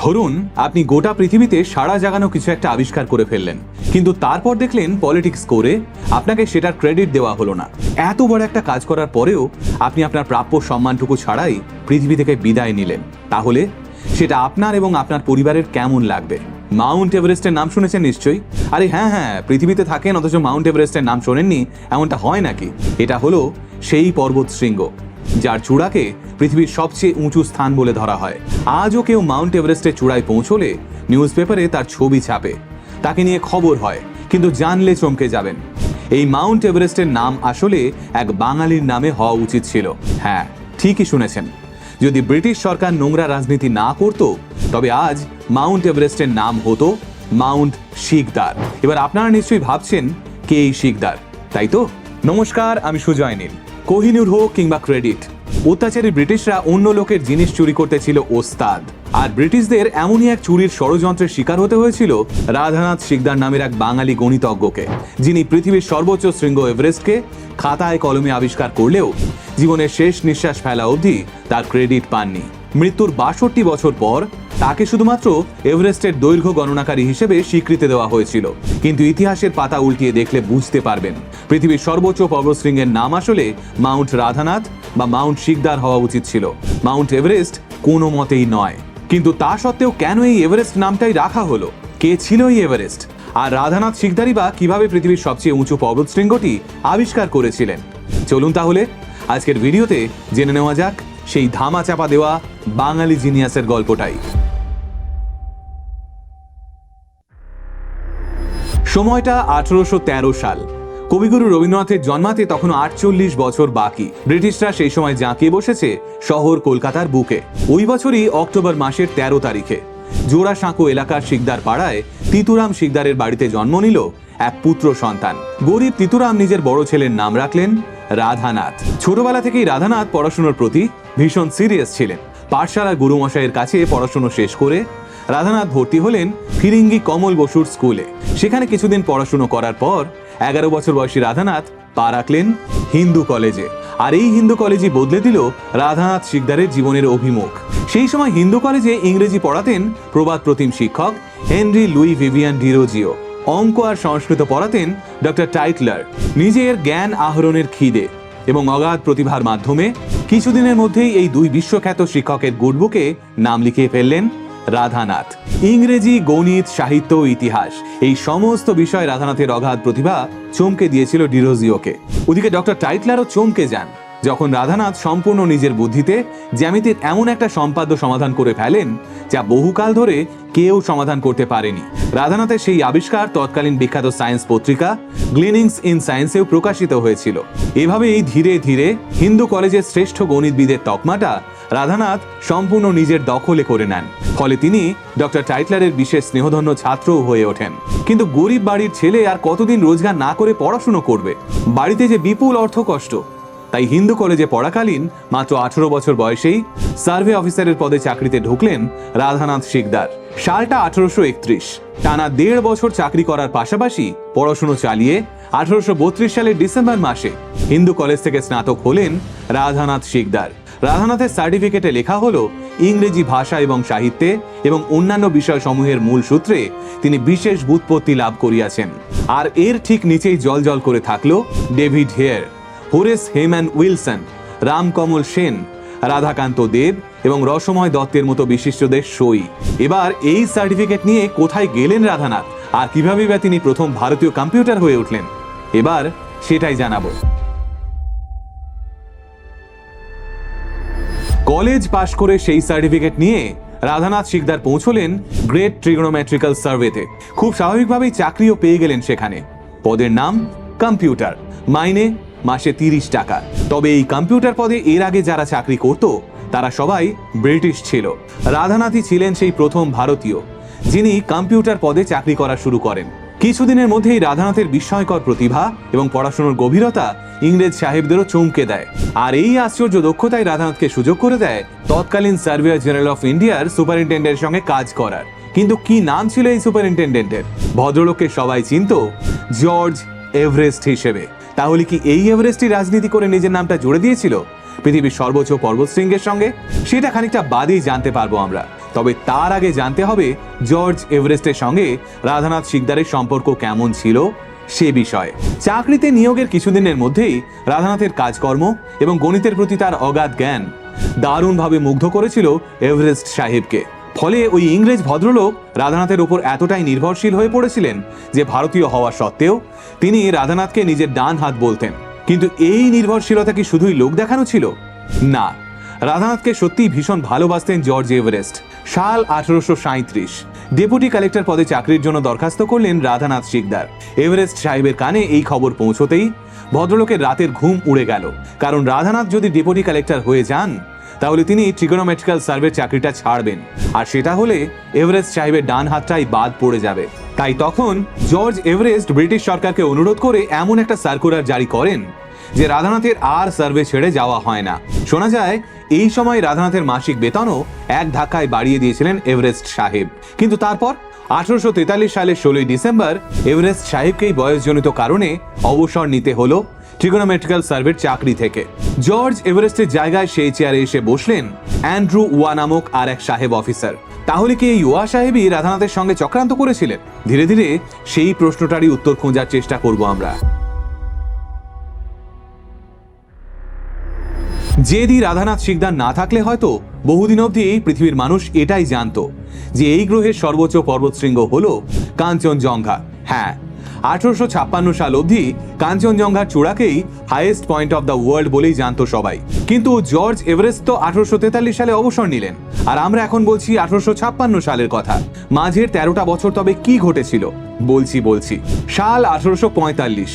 ধরুন, আপনি গোটা পৃথিবীতে সারা জাগানো কিছু একটা আবিষ্কার করে ফেললেন, কিন্তু তারপর দেখলেন পলিটিক্স করে আপনাকে সেটার ক্রেডিট দেওয়া হলো না। এত বড় একটা কাজ করার পরেও আপনি আপনার প্রাপ্য সম্মানটুকু ছাড়াই পৃথিবী থেকে বিদায় নিলেন। তাহলে সেটা আপনার এবং আপনার পরিবারের কেমন লাগবে? মাউন্ট এভারেস্টের নাম শুনেছেন নিশ্চয়ই? আরে হ্যাঁ হ্যাঁ পৃথিবীতে থাকেন, অথচ মাউন্ট এভারেস্টের নাম শোনেননি, এমনটা হয় নাকি? এটা হলো সেই পর্বত শৃঙ্গ। যার চূড়াকে পৃথিবীর সবচেয়ে উঁচু স্থান বলে ধরা হয়। আজও কেউ মাউন্ট এভারেস্টের চূড়ায় পৌঁছলে নিউজ পেপারে তার ছবি ছাপে। তাকে নিয়ে খবর হয়, কিন্তু জানলে চমকে যাবেন। এই মাউন্ট এভারেস্টের নাম আসলে এক বাঙালির নামে হওয়া উচিত ছিল। হ্যাঁ ঠিকই শুনেছেন। যদি ব্রিটিশ সরকার নোংরা রাজনীতি না করত, তবে আজ মাউন্ট এভারেস্টের নাম হতো মাউন্ট শিকদার। এবার আপনারা নিশ্চয়ই ভাবছেন, কে এই শিকদার? তাই তো? নমস্কার, আমি সুজয় নীল। কোহিনুর হোক কিংবা ক্রেডিট, অত্যাচারী ব্রিটিশরা অন্য লোকের জিনিস চুরি করতে ছিল ওস্তাদ। আর ব্রিটিশদের এমনই এক চুরির ষড়যন্ত্রের শিকার হতে হয়েছিল রাধানাথ শিকদার নামের এক বাঙালি গণিতজ্ঞকে, যিনি পৃথিবীর সর্বোচ্চ শৃঙ্গ এভারেস্টকে খাতায় কলমে আবিষ্কার করলেও জীবনের শেষ নিঃশ্বাস ফেলা অবধি তার ক্রেডিট পাননি। মৃত্যুর বাষট্টি বছর পর তাকে শুধুমাত্র এভারেস্টের দৈর্ঘ্য গণনাকারী হিসেবে স্বীকৃতি দেওয়া হয়েছিল। কিন্তু ইতিহাসের পাতা উল্টিয়ে দেখলে বুঝতে পারবেন, পৃথিবীর সর্বোচ্চ পর্বতশৃঙ্গের নাম আসলে মাউন্ট রাধানাথ বা মাউন্ট শিকদার হওয়া উচিত ছিল। মাউন্ট এভারেস্ট কোনো মতেই নয়। কিন্তু তা সত্ত্বেও কেন এই এভারেস্ট নামটাই রাখা হলো? কে ছিল এই এভারেস্ট? আর রাধানাথ শিকদারি বা কীভাবে পৃথিবীর সবচেয়ে উঁচু পর্বতশৃঙ্গটি আবিষ্কার করেছিলেন? চলুন তাহলে আজকের ভিডিওতে জেনে নেওয়া যাক সেই ধামা চাপা দেওয়া বাঙালি জিনিয়াসের গল্পটাই। সময়টা আঠারোশো সাল। কবিগুরু রবীন্দ্রনাথের জন্মাতে তখনও আটচল্লিশ বছর বাকি। ব্রিটিশরা সেই সময় জাঁকিয়ে বসেছে শহর কলকাতার বুকে। ওই বছরই অক্টোবর মাসের ১৩ তারিখে। জোড়াসাঁকো এলাকার শিকদার পাড়ায় তিতুরাম শিকদারের বাড়িতে জন্ম নিল এক পুত্র সন্তান। গরিব তিতুরাম নিজের বড় ছেলের নাম রাখলেন রাধানাথ। ছোটবেলা থেকেই রাধানাথ পড়াশোনার প্রতি ভীষণ সিরিয়াস ছিলেন। পাঠশালার গুরুমশাইয়ের কাছে পড়াশোনা শেষ করে রাধানাথ ভর্তি হলেন ফিরিঙ্গি কমল বসুর স্কুলে। সেখানে কিছুদিন পড়াশুনো করার পর এগারো বছর বয়সী রাধানাথ পা রাখলেন হিন্দু কলেজে। আর এই হিন্দু কলেজই বদলে দিল রাধানাথ শিকদারের জীবনের অভিমুখ। সেই সময় হিন্দু কলেজে ইংরেজি পড়াতেন প্রবাদ প্রতিম শিক্ষক হেনরি লুই ভিভিয়ান ডিরোজিও। অঙ্ক আর সংস্কৃত পড়াতেন ডক্টর টাইটলার নিজের জ্ঞান আহরণের খিদে এবং অগাধ প্রতিভার মাধ্যমে কিছুদিনের মধ্যেই এই দুই বিশ্বখ্যাত শিক্ষকের গুডবুকে নাম লিখিয়ে ফেললেন রাধানাথ। ইংরেজি, গণিত, সাহিত্য ইতিহাস এই সমস্ত বিষয় রাধানাথের অগাধ প্রতিভা চমকে দিয়েছিল ডিরোজিওকে। ওদিকে ডক্টর টাইটলারও চমকে যান। যখন রাধানাথ সম্পূর্ণ নিজের বুদ্ধিতে জ্যামিতির এমন একটা সম্পাদ্য সমাধান করে ফেলেন, যা বহুকাল ধরে কেউ সমাধান করতে পারেনি। রাধানাথের সেই আবিষ্কার তৎকালীন বিখ্যাত সায়েন্স পত্রিকা গ্লিনিংস ইন সায়েন্সেও প্রকাশিত হয়েছিল। এভাবেই ধীরে ধীরে হিন্দু কলেজের শ্রেষ্ঠ গণিতবিদের তকমাটা রাধানাথ সম্পূর্ণ নিজের দখলে করে নেন। ফলে তিনি ডক্টর টাইটলারের বিশেষ স্নেহধন্য ছাত্রও হয়ে ওঠেন। কিন্তু গরিব বাড়ির ছেলে আর কতদিন রোজগার না করে পড়াশুনো করবে? বাড়িতে যে বিপুল অর্থ কষ্ট তাই হিন্দু কলেজে পড়াকালীন মাত্র আঠারো বছর বয়সেই সার্ভে অফিসারের পদে চাকরিতে ঢুকলেন রাধানাথ শিকদার। সালটা আঠারোশো একত্রিশ। টানা দেড় বছর চাকরি করার পাশাপাশি পড়াশুনো চালিয়ে আঠারোশো বত্রিশ সালের ডিসেম্বর মাসে হিন্দু কলেজ থেকে স্নাতক হলেন রাধানাথ শিকদার। রাধানাথের সার্টিফিকেটে লেখা হলো ইংরেজি ভাষা এবং সাহিত্যে এবং অন্যান্য বিষয়সমূহের মূল সূত্রে তিনি বিশেষ বুৎপত্তি লাভ করিয়াছেন। আর এর ঠিক নিচেই জল জল করে থাকল David Hare. Horace Hayman Wilson, Ramkamal Sen, Radhakanta Deb এবং রসময় দত্তের মতো বিশিষ্টদের সই। এবার এই সার্টিফিকেট নিয়ে কোথায় গেলেন রাধানাথ? আর কীভাবে বা তিনি প্রথম ভারতীয় কম্পিউটার হয়ে উঠলেন? এবার সেটাই জানাব। কলেজ পাশ করে সেই সার্টিফিকেট নিয়ে রাধানাথ শিকদার পৌঁছলেন গ্রেট ট্রিগোনোমেট্রিক্যাল সার্ভেতে। খুব স্বাভাবিকভাবেই চাকরিও পেয়ে গেলেন সেখানে। পদের নাম কম্পিউটার। মাইনে মাসে তিরিশ টাকা। তবে এই কম্পিউটার পদে এর আগে যারা চাকরি করত, তারা সবাই ব্রিটিশ ছিল। রাধানাথই ছিলেন সেই প্রথম ভারতীয়, যিনি কম্পিউটার পদে চাকরি করা শুরু করেন। কিছুদিনের মধ্যেই রাধানাথের বিস্ময়কর প্রতিভা এবং পড়াশোনার গভীরতা ইংরেজ সাহেবদেরও চমকে দেয়। আর এই আশ্চর্য দক্ষতায় রাধানাথকে সুযোগ করে দেয় তৎকালীন সার্ভেয়ার জেনারেল অফ ইন্ডিয়ার সুপারিনটেন্ডেন্টের সঙ্গে কাজ করার। কিন্তু কি নাম ছিল এই সুপারিনটেন্ডেন্টের? ভদ্রলোককে সবাই চিনত জর্জ এভারেস্ট হিসেবে। তাহলে কি এই এভারেস্টই রাজনীতি করে নিজের নামটা জুড়ে দিয়েছিল? পৃথিবীর সর্বোচ্চ পর্বতশৃঙ্গের সঙ্গে? সেটা খানিকটা বাদেই জানতে পারব আমরা। তবে তার আগে জানতে হবে জর্জ এভারেস্টের সঙ্গে রাধানাথ শিকদারের সম্পর্ক কেমন ছিল সে বিষয়ে। চাকরিতে নিয়োগের কিছুদিনের মধ্যেই রাধানাথের কাজকর্ম এবং গণিতের প্রতি তার অগাধ জ্ঞান দারুণভাবে মুগ্ধ করেছিল এভারেস্ট সাহেবকে। ফলে ওই ইংরেজ ভদ্রলোক রাধানাথের ওপর এতটাই নির্ভরশীল হয়ে পড়েছিলেন যে ভারতীয় হওয়া সত্ত্বেও তিনি রাধানাথকে নিজের ডান হাত বলতেন। কিন্তু এই নির্ভরশীলতা কি শুধুই লোক দেখানো ছিল? না, রাধানাথকে সত্যিই ভীষণ ভালোবাসতেন জর্জ এভারেস্ট। সাল আঠারোশো সাঁত্রিশ ডেপুটি কালেক্টর পদে চাকরির জন্য দরখাস্ত করলেন রাধানাথ শিকদার। এভারেস্ট সাহেবের কানে এই খবর পৌঁছতেই ভদ্রলোকের রাতের ঘুম উড়ে গেল। কারণ রাধানাথ যদি ডেপুটি কালেক্টর হয়ে যান তাহলে তিনি ট্রিগোনোমেট্রিক্যাল সার্ভের চাকরিটা ছাড়বেন। আর সেটা হলে এভারেস্ট সাহেবের ডান হাতটাই বাদ পড়ে যাবে। তাই তখন জর্জ এভারেস্ট ব্রিটিশ সরকারকে অনুরোধ করে এমন একটা সার্কুলার জারি করেন, যে রাধানাথের আর সার্ভে ছেড়ে যাওয়া হয় না। শোনা যায়, এই সময় রাধানাথের মাসিক বেতনও এক ধাক্কায় বাড়িয়ে দিয়েছিলেন এভারেস্ট সাহেব। কিন্তু তারপর আঠারোশো তেতাল্লিশ সালের ষোলোই ডিসেম্বর এভারেস্ট সাহেবকেই বয়সজনিত কারণে অবসর নিতে হলো ট্রিগোনোমেট্রিক্যাল সার্ভের চাকরি থেকে। জর্জ এভারেস্টের জায়গায় সেই চেয়ারে এসে বসলেন অ্যান্ড্রু ওয়া নামক আর এক সাহেব অফিসার তাহলে কি এই ওয়া সাহেবই রাধানাথের সঙ্গে চক্রান্ত করেছিলেন? ধীরে ধীরে সেই প্রশ্নটারই উত্তর খোঁজার চেষ্টা করব আমরা। জেদি রাধানাথ শিকদার না থাকলে হয়তো বহুদিন অবধি এই পৃথিবীর মানুষ এটাই জানতো যে এই গ্রহের সর্বোচ্চ পর্বতশৃঙ্গ হল কাঞ্চনজঙ্ঘা। হ্যাঁ আঠারোশো ছাপ্পান্ন সাল অবধি কাঞ্চনজঙ্ঘার চূড়াকেই highest point of the world বলেই জানতো সবাই। কিন্তু জর্জ এভারেস্ট তো আঠারোশো তেতাল্লিশ সালে অবসর নিলেন। আর আমরা এখন বলছি আঠারোশো ছাপ্পান্ন সালের কথা। মাঝের তেরোটা বছর তবে কি ঘটেছিল? বলছি বলছি। সাল আঠারোশো পঁয়তাল্লিশ।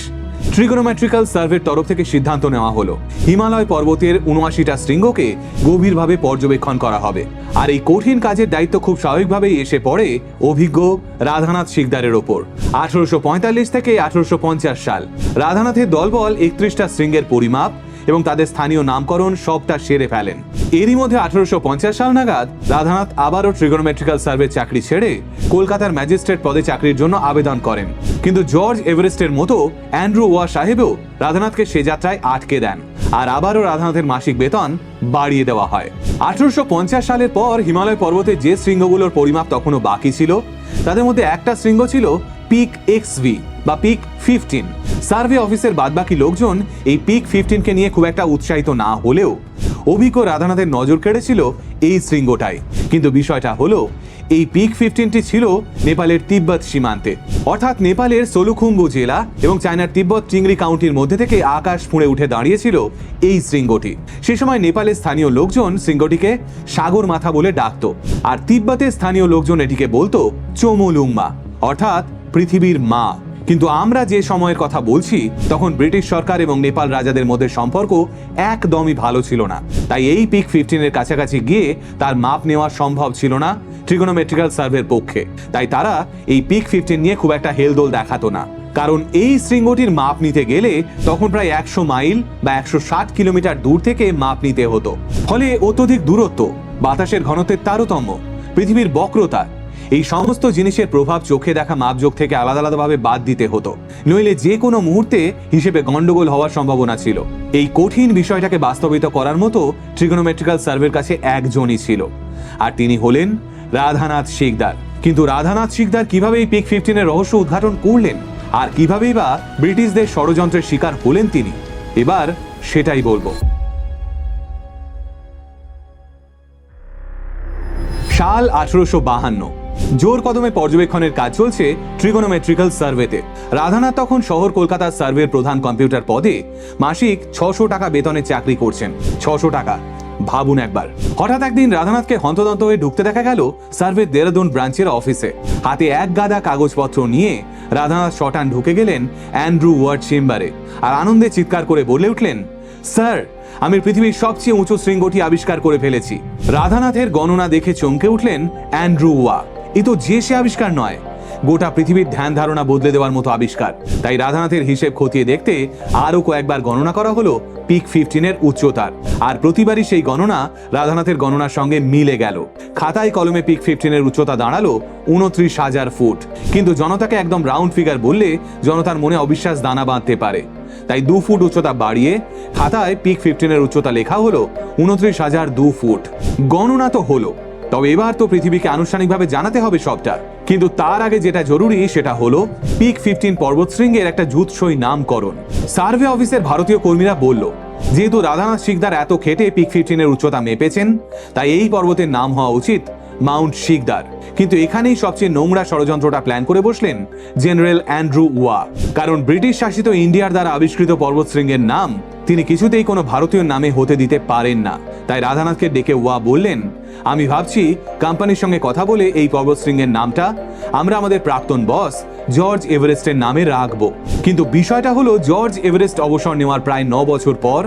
ট্রিগোনোমেট্রিক্যাল সার্ভের তরফ থেকে সিদ্ধান্ত নেওয়া হলো। হিমালয় পর্বতের উনআশিটা শৃঙ্গকে গভীরভাবে পর্যবেক্ষণ করা হবে। আর এই কঠিন কাজের দায়িত্ব খুব স্বাভাবিকভাবেই এসে পড়ে অভিজ্ঞ রাধানাথ শিকদারের ওপর। আঠারোশো পঁয়তাল্লিশ থেকে আঠারোশো পঞ্চাশ সাল। রাধানাথের দলবল একত্রিশটা শৃঙ্গের পরিমাপ এবং তাদের স্থানীয় নামকরণ সবটা সেরে ফেলেন। এরই মধ্যে আঠারোশো পঞ্চাশ সাল নাগাদ রাধানাথ আবারও ট্রিগোনোমেট্রিক্যাল সার্ভে চাকরি ছেড়ে কলকাতার ম্যাজিস্ট্রেট পদে চাকরির জন্য আবেদন করেন। কিন্তু জর্জ এভারেস্টের মতো অ্যান্ড্রু ওয়া সাহেবও রাধানাথকে সে যাত্রায় আটকে দেন আর আবারও রাধানাথের মাসিক বেতন বাড়িয়ে দেওয়া হয়। আঠারোশো পঞ্চাশ সালের পর হিমালয় পর্বতে যে শৃঙ্গগুলোর পরিমাপ তখনও বাকি ছিল, তাদের মধ্যে একটা শৃঙ্গ ছিল পিক এক্স বা পিক ফিফটিন সার্ভে অফিসের বাদবাকি লোকজন এই পিক ফিফটিনকে নিয়ে খুব একটা উৎসাহিত না হলেও অভিজ্ঞ রাধানাথের নজর কেড়েছিল এই শৃঙ্গটায়। কিন্তু বিষয়টা হলো, এই পিক ফিফটিনটি ছিল নেপালের তিব্বত সীমান্তে। অর্থাৎ নেপালের সোলুখুম্বু জেলা এবং চায়নার তিব্বত চিংড়ি কাউন্টির মধ্যে থেকে আকাশ ফুঁড়ে উঠে দাঁড়িয়েছিল এই শৃঙ্গটি। সে সময় নেপালের স্থানীয় লোকজন শৃঙ্গটিকে সাগর মাথা বলে ডাকত, আর তিব্বতের স্থানীয় লোকজন এটিকে বলতো চোমুলুংমা, অর্থাৎ পৃথিবীর মা। কিন্তু আমরা যে সময়ের কথা বলছি, তখন ব্রিটিশ সরকার এবং নেপাল রাজাদের মধ্যে সম্পর্ক একদমই ভালো ছিল না। তাই এই পিক ফিফটিনের কাছাকাছি গিয়ে তার মাপ নেওয়া সম্ভব ছিল না ট্রিগোনোমেট্রিক্যাল সার্ভের পক্ষে। তাই তারা এই পিক ফিফটিন নিয়ে খুব একটা হেলদোল দেখাতো না। কারণ এই শৃঙ্গটির মাপ নিতে গেলে তখন প্রায় একশো মাইল বা একশো ষাট কিলোমিটার দূর থেকে মাপ নিতে হতো। ফলে অত্যধিক দূরত্ব, বাতাসের ঘনত্বের তারতম্য, পৃথিবীর বক্রতা এই সমস্ত জিনিসের প্রভাব চোখে দেখা মাপযোগ থেকে আলাদা আলাদাভাবে বাদ দিতে হতো। নইলে যে কোনো মুহূর্তে হিসেবে গন্ডগোল হওয়ার সম্ভাবনা ছিল। এই কঠিন বিষয়টাকে বাস্তবিত করার মতো ট্রিগোনোমেট্রিক্যাল সার্ভের কাছে একজনই ছিল। আর তিনি হলেন রাধানাথ শিকদার। কিন্তু রাধানাথ শিকদার কীভাবে এই পিক ফিফটিনের রহস্য উদ্ঘাটন করলেন? আর কিভাবেই বা ব্রিটিশদের ষড়যন্ত্রের শিকার হলেন তিনি? এবার সেটাই বলব। সাল আঠারোশো বাহান্ন জোর কদমে পর্যবেক্ষণের কাজ চলছে ট্রিগোনোমেট্রিক্যাল সার্ভেতে রাধানাথ তখন শহর কলকাতার সার্ভের প্রধান কম্পিউটার পদে মাসিক ছশো টাকা বেতনে চাকরি করছেন। ছশো টাকা। ভাবুন একবার। হঠাৎ একদিন রাধানাথকে হন্তদন্ত হয়ে ঢুকতে দেখা গেল সার্ভের দেরাদুন ব্রাঞ্চের অফিসে হাতে এক গাদা কাগজপত্র নিয়ে রাধানাথ শটান ঢুকে গেলেন অ্যান্ড্রু ওয়ার্ড চেম্বারে আর আনন্দে চিৎকার করে বলে উঠলেন, স্যার, আমি পৃথিবীর সবচেয়ে উঁচু শৃঙ্গটি আবিষ্কার করে ফেলেছি। রাধানাথের গণনা দেখে চমকে উঠলেন অ্যান্ড্রু ওয়া এ তো যে সে আবিষ্কার নয়। গোটা পৃথিবীর ধ্যান ধারণা বদলে দেওয়ার মতো আবিষ্কার। তাই রাধানাথের হিসেব খতিয়ে দেখতে আরও কয়েকবার গণনা করা হলো পিক ফিফটিনের উচ্চতার। আর প্রতিবারই সেই গণনা রাধানাথের গণনার সঙ্গে মিলে গেল। খাতায় কলমে পিক ফিফটিনের উচ্চতা দাঁড়াল উনত্রিশ হাজার ফুট। কিন্তু জনতাকে একদম রাউন্ড ফিগার বললে জনতার মনে অবিশ্বাস দানা বাঁধতে পারে। তাই দু ফুট উচ্চতা বাড়িয়ে খাতায় পিক ফিফটিনের উচ্চতা লেখা হলো উনত্রিশ হাজার দু ফুট। গণনা তো হলো। তবে এবার তো পৃথিবীকে আনুষ্ঠানিকভাবে জানাতে হবে সবটা। কিন্তু তার আগে যেটা জরুরি, সেটা হলো পিক ফিফটিন পর্বতশৃঙ্গের একটা জুৎসই নামকরণ। সার্ভে অফিসের ভারতীয় কর্মীরা বলল, যেহেতু রাধানাথ শিকদার এত খেটে পিক ফিফটিনের উচ্চতা মেপেছেন, তাই এই পর্বতের নাম হওয়া উচিত মাউন্ট শিকদার। কিন্তু এখানেই সবচেয়ে নোংরা ষড়যন্ত্রটা প্ল্যান করে বসলেন জেনারেল অ্যান্ড্রু ওয়া। কারণ ব্রিটিশ শাসিত ইন্ডিয়ার দ্বারা আবিষ্কৃত পর্বতশৃঙ্গের নাম তিনি কিছুতেই কোনো ভারতীয় নামে হতে দিতে পারেন না। তাই রাধানাথকে ডেকে ওয়া বললেন, আমি ভাবছি কোম্পানির সঙ্গে কথা বলে এই পর্বতশৃঙ্গের নামটা, আমরা আমাদের প্রাক্তন বস জর্জ এভারেস্টের নামে রাখব। কিন্তু বিষয়টা হলো, জর্জ এভারেস্ট অবসর নেওয়ার প্রায় ন বছর পর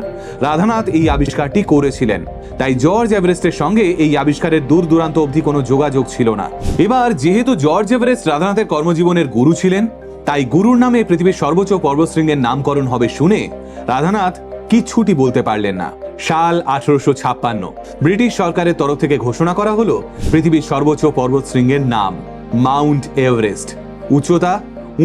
রাধানাথ এই আবিষ্কারটি করেছিলেন। তাই জর্জ এভারেস্টের সঙ্গে এই আবিষ্কারের দূর দূরান্ত অবধি কোনো যোগাযোগ ছিল না। এবার, যেহেতু জর্জ এভারেস্ট রাধানাথের কর্মজীবনের গুরু ছিলেন, তাই গুরুর নামে পৃথিবীর সর্বোচ্চ পর্বতশৃঙ্গের নামকরণ হবে শুনে রাধানাথ কিচ্ছুটি বলতে পারলেন না। সাল আঠারোশো ছাপ্পান্ন, ব্রিটিশ সরকারের তরফ থেকে ঘোষণা করা হলো পৃথিবীর সর্বোচ্চ পর্বতশৃঙ্গের নাম মাউন্ট এভারেস্ট। উচ্চতা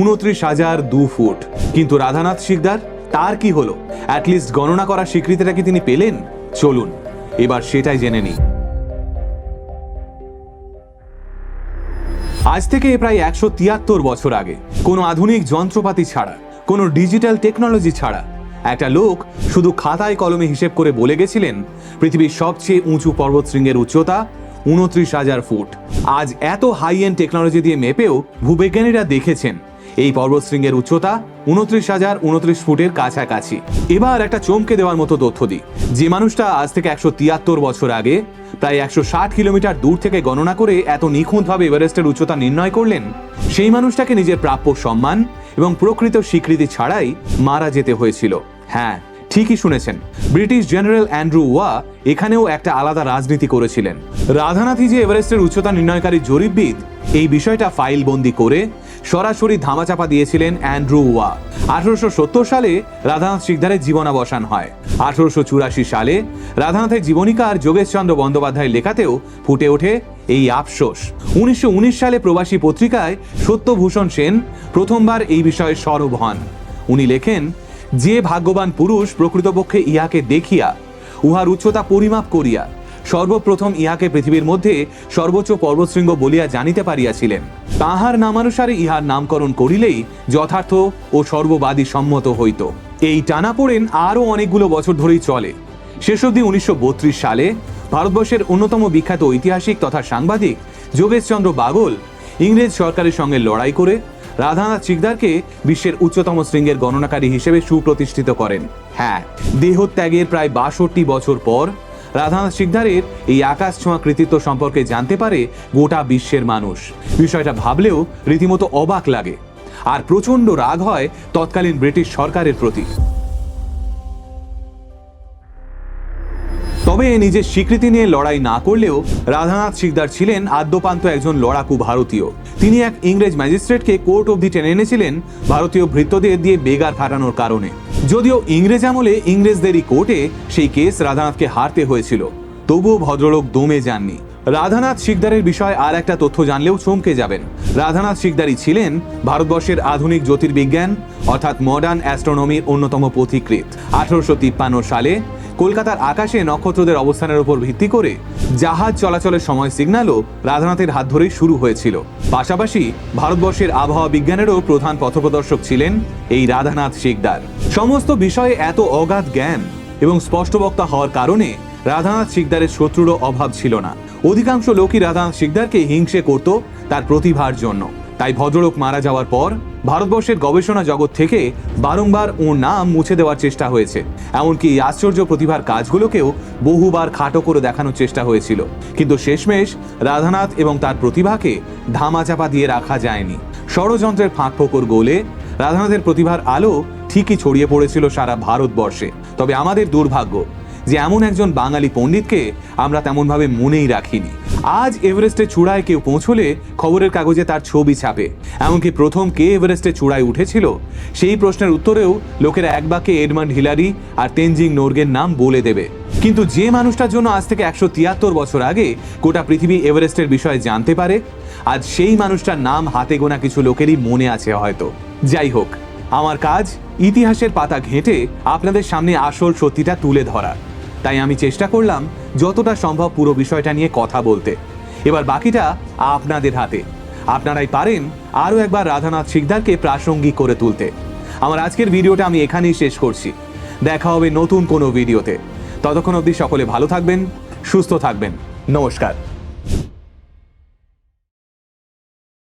উনত্রিশ হাজার দু ফুট। কিন্তু রাধানাথ শিকদার, তার কি হলো? অ্যাটলিস্ট গণনা করার স্বীকৃতিটা কি তিনি পেলেন? চলুন, এবার সেটাই জেনে নিই। আজ থেকে প্রায় একশো তিয়াত্তর বছর আগে, কোনো আধুনিক যন্ত্রপাতি ছাড়া, কোনো ডিজিটাল টেকনোলজি ছাড়া একটা লোক শুধু খাতায় কলমে হিসেব করে বলে গেছিলেন, পৃথিবীর সবচেয়ে উঁচু পর্বতশৃঙ্গের উচ্চতা উনত্রিশ হাজার ফুট। আজ এত হাই এন্ড টেকনোলজি দিয়ে মেপেও ভূবিজ্ঞানীরা দেখেছেন, এই পর্বতশৃঙ্গের উচ্চতা উনত্রিশ হাজার উনত্রিশ ফুটের কাছাকাছি। এবার একটা চমকে দেওয়ার মতো তথ্য দিই। যে মানুষটা আজ থেকে একশো তিয়াত্তর বছর আগে প্রায় একশো ষাট কিলোমিটার দূর থেকে গণনা করে এত নিখুঁতভাবে এভারেস্টের উচ্চতা নির্ণয় করলেন, সেই মানুষটাকে নিজের প্রাপ্য সম্মান এবং প্রকৃত স্বীকৃতি ছাড়াই মারা যেতে হয়েছিল। হ্যাঁ ঠিকই শুনেছেন। ব্রিটিশ জেনারেল অ্যান্ড্রু ওয়া এখানেও একটা আলাদা রাজনীতি করেছিলেন। রাধানাথি যে এভারেস্টের উচ্চতা নির্ণয়কারী জরিপবিদ, এই বিষয়টা ফাইল বন্দি করে সরাসরি ধামাচাপা দিয়েছিলেন অ্যান্ড্রু ওয়া। আঠারোশো সত্তর সালে রাধানাথ শিকদারের জীবনাবসান হয়। আঠারোশো চুরাশি সালে রাধানাথের জীবনীকার যোগেশচন্দ্র বন্দ্যোপাধ্যায় লেখাতেও ফুটে ওঠে এই আফসোস। উনিশশো উনিশ সালে প্রবাসী পত্রিকায় সত্যভূষণ সেন প্রথমবার এই বিষয়ে সরব হন। উনি লেখেন যে ভাগ্যবান পুরুষ প্রকৃতপক্ষে ইহাকে দেখিয়া, উহার উচ্চতা পরিমাপ করিয়া, সর্বপ্রথম ইহাকে পৃথিবীর মধ্যে সর্বোচ্চ পর্বতশৃঙ্গ বলিয়া জানিতে পারিয়াছিলেন। তাহার নামানুসারে ইহার নামকরণ করিলেই যথার্থ ও সর্ববাদী সম্মত হইত। এই টানা টানাপোড়েন আরও অনেকগুলো বছর ধরেই চলে। শেষ অবধি উনিশশো বত্রিশ সালে ভারতবর্ষের অন্যতম বিখ্যাত ঐতিহাসিক তথা সাংবাদিক যোগেশচন্দ্র বাগল ইংরেজ সরকারের সঙ্গে লড়াই করে রাধানাথ চিকদারকে বিশ্বের উচ্চতম শৃঙ্গের গণনাকারী হিসেবে সুপ্রতিষ্ঠিত করেন। হ্যাঁ দেহত্যাগের প্রায় বাষট্টি বছর পর রাধানাথ শিকদারের এই আকাশ ছোঁয়া কৃতিত্ব সম্পর্কে জানতে পারে গোটা বিশ্বের মানুষ। বিষয়টা ভাবলেও রীতিমতো অবাক লাগে। আর প্রচণ্ড রাগ হয় তৎকালীন ব্রিটিশ সরকারের প্রতি। তবে নিজের স্বীকৃতি নিয়ে লড়াই না করলেও রাধানাথ শিকদার ছিলেন আদ্যপান্ত একজন লড়াকু ভারতীয়। তিনি এক ইংরেজ ম্যাজিস্ট্রেটকে কোর্ট অবধি টেনে এনেছিলেন ভারতীয় ভৃত্যদের দিয়ে বেগার ফাটানোর কারণে। যদিও ইংরেজ আমলে ইংরেজদেরই কোর্টে সেই কেস রাধানাথকে হারতে হয়েছিল। তবুও ভদ্রলোক দমে যাননি। রাধানাথ শিকদারের বিষয়ে আর একটা তথ্য জানলেও চমকে যাবেন। রাধানাথ শিকদারই ছিলেন ভারতবর্ষের আধুনিক জ্যোতির্বিজ্ঞান, অর্থাৎ মডার্ন অ্যাস্ট্রোনমির অন্যতম পথিকৃত আঠারোশো তিপ্পান্ন সালে কলকাতার আকাশে নক্ষত্রদের অবস্থানের উপর ভিত্তি করে জাহাজ চলাচলের সময় সিগন্যালও রাধানাথের হাত ধরেই শুরু হয়েছিল। পাশাপাশি ভারতবর্ষের আবহাওয়া বিজ্ঞানেরও প্রধান পথপ্রদর্শক ছিলেন এই রাধানাথ শিকদার। সমস্ত বিষয়ে এত অগাধ জ্ঞান এবং স্পষ্টবক্তা হওয়ার কারণে রাধানাথ শিকদারের শত্রুরও অভাব ছিল না। অধিকাংশ লোকই রাধানাথ শিকদারকে হিংসে করত তার প্রতিভার জন্য। তাই ভদ্রলোক মারা যাওয়ার পর ভারতবর্ষের গবেষণা জগৎ থেকে বারংবার ওর নাম মুছে দেওয়ার চেষ্টা হয়েছে। এমনকি আশ্চর্য প্রতিভার কাজগুলোকেও বহুবার খাটো করে দেখানোর চেষ্টা হয়েছিল। কিন্তু শেষমেশ রাধানাথ এবং তার প্রতিভাকে ধামাচাপা দিয়ে রাখা যায়নি। ষড়যন্ত্রের ফাঁক ফোকর গোলে রাধানাথের প্রতিভার আলো ঠিকই ছড়িয়ে পড়েছিল সারা ভারতবর্ষে। তবে আমাদের দুর্ভাগ্য যে এমন একজন বাঙালি পণ্ডিতকে আমরা তেমনভাবে মনেই রাখিনি। আজ এভারেস্টের চূড়ায় কেউ পৌঁছলে খবরের কাগজে তার ছবি ছাপে। এমনকি প্রথম কে এভারেস্টের চূড়ায় উঠেছিল, সেই প্রশ্নের উত্তরেও লোকেরা এক বাক্যে এডমান্ড হিলারি আর তেনজিং নোর্গের নাম বলে দেবে। কিন্তু যে মানুষটার জন্য আজ থেকে একশো তিয়াত্তর বছর আগে গোটা পৃথিবী এভারেস্টের বিষয়ে জানতে পারে, আজ সেই মানুষটার নাম হাতে গোনা কিছু লোকেরই মনে আছে হয়তো। যাই হোক, আমার কাজ ইতিহাসের পাতা ঘেঁটে আপনাদের সামনে আসল সত্যিটা তুলে ধরা তাই আমি চেষ্টা করলাম যতটা সম্ভব পুরো বিষয়টা নিয়ে কথা বলতে। এবার বাকিটা আপনাদের হাতে। আপনারাই পারেন আরও একবার রাধানাথ শিকদারকে প্রাসঙ্গিক করে তুলতে। আমার আজকের ভিডিওটা আমি এখানেই শেষ করছি। দেখা হবে নতুন কোনো ভিডিওতে। ততক্ষণ অবধি সকলে ভালো থাকবেন, সুস্থ থাকবেন। নমস্কার।